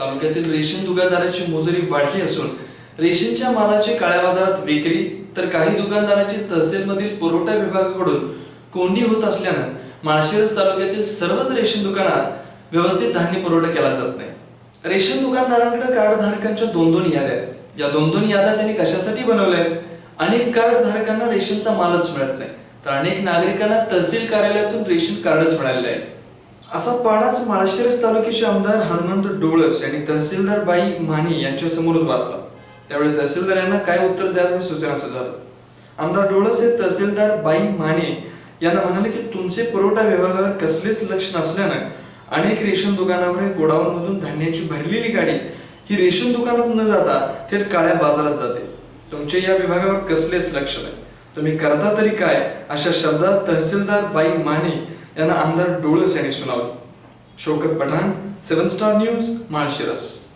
तालुक्यातील रेशन दुकानदाराची मोजरी वाढली असून रेशनच्या मालाची काळ्या बाजारात विक्री तर काही दुकानदारांची तहसीलमधील पुरवठा विभागाकडून कोंडी होत असल्यानं माळशिरस तालुक्यातील सर्वच रेशन दुकानात व्यवस्थित धान्य पुरवठा केला जात नाही. रेशन दुकानदारांकडे कार्ड धारकांच्या दोन दोन याद्या आहेत. या दोन दोन याद्या त्यांनी कशासाठी बनवल्या आहेत? अनेक कार्ड धारकांना रेशनचा मालच मिळत नाही. तर अनेक नागरिकांना तहसील कार्यालयातून रेशन कार्डच मिळालेले आहे असा पाडाच माळशिरस तालुक्याचे आमदार हनुमंत डोळस यांनी तहसीलदार बाई माने यांच्या समोरच वाचला. त्यावेळी तहसीलदार यांना काय उत्तर द्यावं हे सुचनाचं झालं. आमदार डोळस हे तहसीलदार बाई माने यांना म्हणाले की तुमचे पुरवठा विभागावर कसलेच लक्ष नसल्यानं अनेक रेशन दुकानावर गोडाऊन मधून धान्याची भरलेली गाडी ही रेशन दुकानात न जाता थेट काळ्या बाजारात जाते. तुमचे या विभागावर कसलेच लक्ष नाही. तुम्ही करता तरी काय? अशा शब्दात तहसीलदार बाई माने यांना आमदार डोळस यांनी सुनावलं Shaukat Pathan seven star news Malshiras